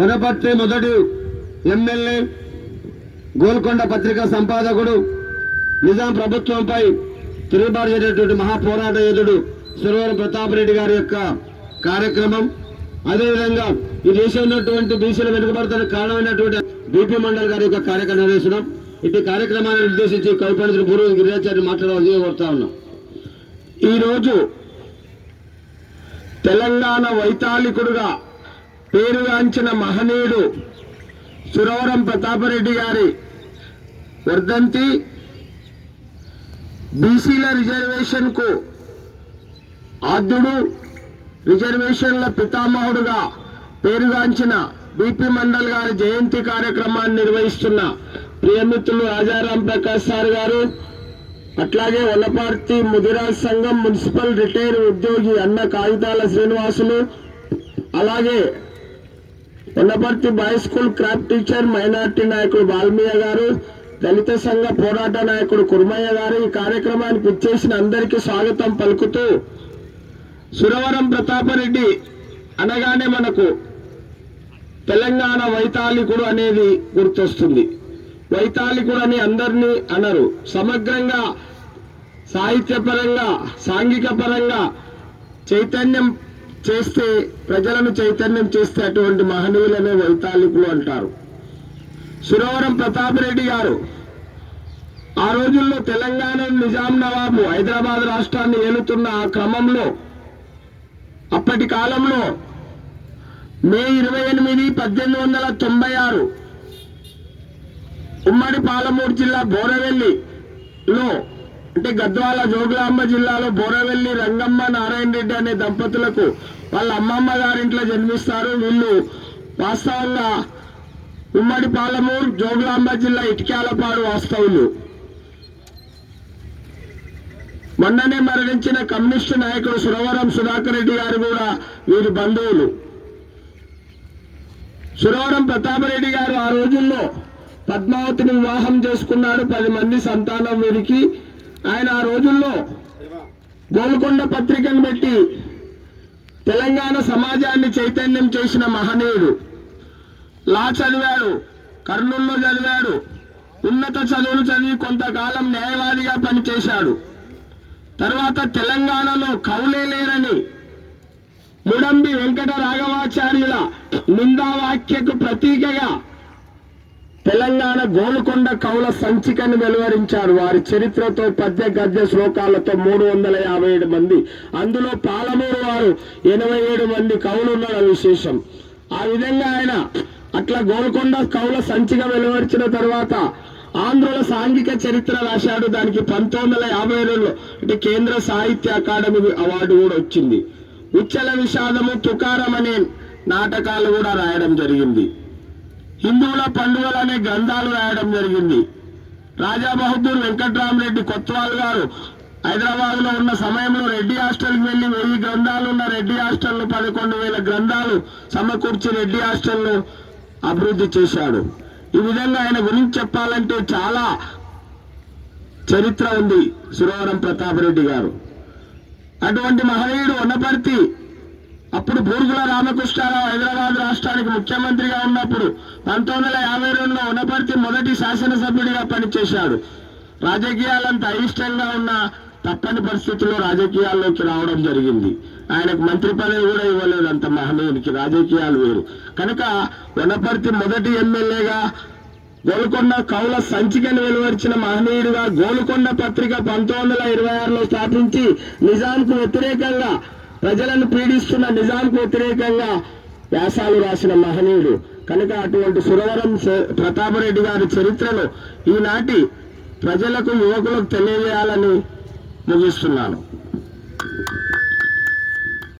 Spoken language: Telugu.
వనపర్తి మొదటి ఎమ్మెల్యే గోల్కొండ పత్రికా సంపాదకుడు నిజాం ప్రభుత్వంపై తిరుగుబాటు చేసేటువంటి మహాపోరాట యోధుడు సురవరం ప్రతాప్ రెడ్డి గారి యొక్క కార్యక్రమం. అదేవిధంగా ఈ దేశంలో ఉన్నటువంటి బీసీలు వెనుకబడతానికి కారణమైనటువంటి బీపీ మండల్ గారి యొక్క కార్యక్రమం నిర్వహిస్తున్నాం. ఇటు కార్యక్రమాన్ని ఉద్దేశించి కవిపండితులు పూర్వ గిరిజాచార్య మాట్లాడాలని కోరుతా ఉన్నాం. ఈరోజు తెలంగాణ వైతాళికుడుగా పేరుగాంచిన మహనీయుడు సురవరం ప్రతాపరెడ్డి గారి వర్ధంతి బీసీల రిజర్వేషన్కు ఆద్యుడు రిజర్వేషన్ల పితామహుడుగా పేరుగాంచిన బీపీ మండల్ గారి జయంతి కార్యక్రమాన్ని నిర్వహిస్తున్న ప్రియమిత్రులు రాజారాం ప్రకాష్ సార్ గారు అట్లాగే వల్లపార్తి ముదిరాజ్ సంఘం మున్సిపల్ రిటైర్ ఉద్యోగి అన్న కాగితాల శ్రీనివాసులు అలాగే Vallaparthi boys school craft teacher minority నాయకుడు వాల్మీయ గారు దళిత సంఘ పోరాట నాయకుడు కుర్మయ్య గారు ఈ కార్యక్రమానికి ఇచ్చేసిన అందరికీ స్వాగతం పలుకుతూ సురవరం ప్రతాపరెడ్డి అనగానే మనకు తెలంగాణ వైతాళికుడు అనేది గుర్తొస్తుంది. వైతాళికుడు అని అందరినీ అనరు. సమగ్రంగా సాహిత్యపరంగా సాంఘిక పరంగా చైతన్యం చేస్తే ప్రజలను చైతన్యం చేస్తే అటువంటి మహనీయులనే వైతాళికులు అంటారు. సురవరం ప్రతాపరెడ్డి గారు ఆ రోజుల్లో తెలంగాణ నిజాం నవాబు హైదరాబాద్ రాష్ట్రాన్ని ఏలుతున్న ఆ క్రమంలో అప్పటి కాలంలో మే ఇరవై ఎనిమిది పద్దెనిమిది వందల తొంభై ఆరు ఉమ్మడి పాలమూరు జిల్లా బోరవెల్లిలో అంటే గద్వాల జోగులాంబ జిల్లాలో బోరవెల్లి రంగమ్మ నారాయణ రెడ్డి అనే దంపతులకు వాళ్ళ అమ్మమ్మ గారింట్లో జన్మిస్తారు. వీళ్ళు వాస్తవంగా ఉమ్మడి పాలమూరు జోగులాంబ జిల్లా ఇటిక్యాలపాడు వాస్తవులు. మొన్ననే మరణించిన కమ్యూనిస్టు నాయకుడు సురవరం సుధాకర్ రెడ్డి గారు కూడా వీరి బంధువులు. సురవరం ప్రతాపరెడ్డి గారు ఆ రోజుల్లో పద్మావతిని వివాహం చేసుకున్నాడు. పది మంది సంతానం వీరికి. ఆయన ఆ రోజుల్లో గోల్కొండ పత్రికను పెట్టి తెలంగాణ సమాజాన్ని చైతన్యం చేసిన మహనీయుడు. లా చదివాడు కర్నూలులో చదివాడు ఉన్నత చదువులు చదివి కొంతకాలం న్యాయవాదిగా పనిచేశాడు. తర్వాత తెలంగాణలో కవులే లేరని ముడంబి వెంకట రాఘవాచార్యుల నిందావాక్యకు ప్రతీకగా తెలంగాణ గోల్కొండ కవుల సంచికను వెలువరించారు. వారి చరిత్రతో పద్య గద్య శ్లోకాలతో మూడు వందల యాభై ఏడు మంది. అందులో పాలమూరు వారు ఎనభై ఏడు మంది కవులు ఉన్నారు విశేషం. ఆ విధంగా ఆయన అట్లా గోల్కొండ కవుల సంచిక వెలువరించిన తర్వాత ఆంధ్రుల సాంఘిక చరిత్ర రాశాడు. దానికి పంతొమ్మిది వందల యాభై రెండులో అంటే కేంద్ర సాహిత్య అకాడమీ అవార్డు కూడా వచ్చింది. ఉచ్చల విషాదము తుకారం అనే నాటకాలు కూడా రాయడం జరిగింది. హిందువుల పండుగలు అనే గ్రంథాలు రాయడం జరిగింది. రాజా బహదూర్ వెంకట్రామరెడ్డి కొత్వాల్ గారు హైదరాబాద్లో ఉన్న సమయంలో రెడ్డి హాస్టల్కి వెళ్ళి వెయ్యి గ్రంథాలు ఉన్న రెడ్డి హాస్టల్ పదకొండు వేల గ్రంథాలు సమకూర్చి రెడ్డి హాస్టల్ను అభివృద్ధి చేశాడు. ఈ విధంగా ఆయన గురించి చెప్పాలంటే చాలా చరిత్ర ఉంది సురవరం ప్రతాపరెడ్డి గారు. అటువంటి మహనీయుడు ఉన్నపర్తి అప్పుడు బూర్గుల రామకృష్ణారావు హైదరాబాద్ రాష్ట్రానికి ముఖ్యమంత్రిగా ఉన్నప్పుడు పంతొమ్మిది వందల యాభై రెండులో ఉన్నపర్తి మొదటి శాసనసభ్యుడిగా పనిచేశాడు. రాజకీయాలంత అయిష్టంగా ఉన్న తప్పని పరిస్థితుల్లో రాజకీయాల్లోకి రావడం జరిగింది. ఆయనకు మంత్రి పదవి కూడా ఇవ్వలేదు అంత మహనీయునికి రాజకీయాలు వేరు. కనుక వనపర్తి మొదటి ఎమ్మెల్యేగా గోల్కొండ కౌల సంచికను వెలువరిచిన మహనీయుడిగా గోల్కొండ పత్రిక పంతొమ్మిది వందల ఇరవై ఆరులో స్థాపించి నిజాంకు వ్యతిరేకంగా ప్రజలను పీడిస్తున్న నిజాంకు వ్యతిరేకంగా వ్యాసాలు రాసిన మహనీయుడు. కనుక అటువంటి సురవరం ప్రతాపరెడ్డి గారి చరిత్రను ఈనాటి ప్రజలకు యువకులకు తెలియజేయాలని ముగిస్తున్నాను.